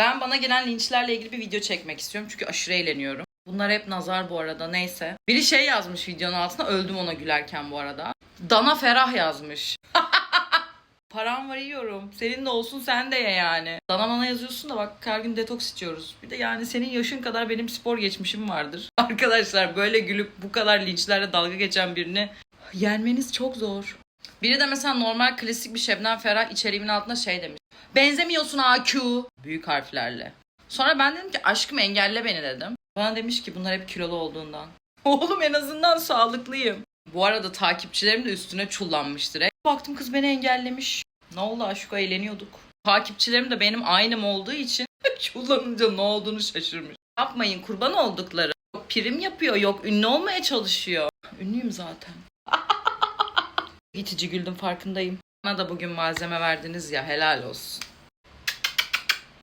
Ben bana gelen linçlerle ilgili bir video çekmek istiyorum çünkü aşırı eğleniyorum. Bunlar hep nazar bu arada neyse. Biri şey yazmış videonun altına öldüm ona gülerken bu arada. Dana Ferah yazmış. Param var yiyorum. Senin de olsun sen de ye yani. Dana bana yazıyorsun da bak her gün detoks içiyoruz. Bir de yani senin yaşın kadar benim spor geçmişim vardır. Arkadaşlar böyle gülüp bu kadar linçlerle dalga geçen birini yenmeniz çok zor. Biri de mesela normal klasik bir Şebnem Ferah içeriğimin altına şey demiş. Benzemiyorsun AQ. Büyük harflerle. Sonra ben dedim ki aşkım engelle beni dedim. Bana demiş ki bunlar hep kilolu olduğundan. Oğlum en azından sağlıklıyım. Bu arada takipçilerim de üstüne çullanmış direkt. Baktım kız beni engellemiş. Ne oldu aşkı eğleniyorduk. Takipçilerim de benim aynım olduğu için çullanınca ne olduğunu şaşırmış. Yapmayın kurban oldukları. Yok prim yapıyor yok ünlü olmaya çalışıyor. Ünlüyüm zaten. İtici güldüm farkındayım. Bana da bugün malzeme verdiniz ya helal olsun.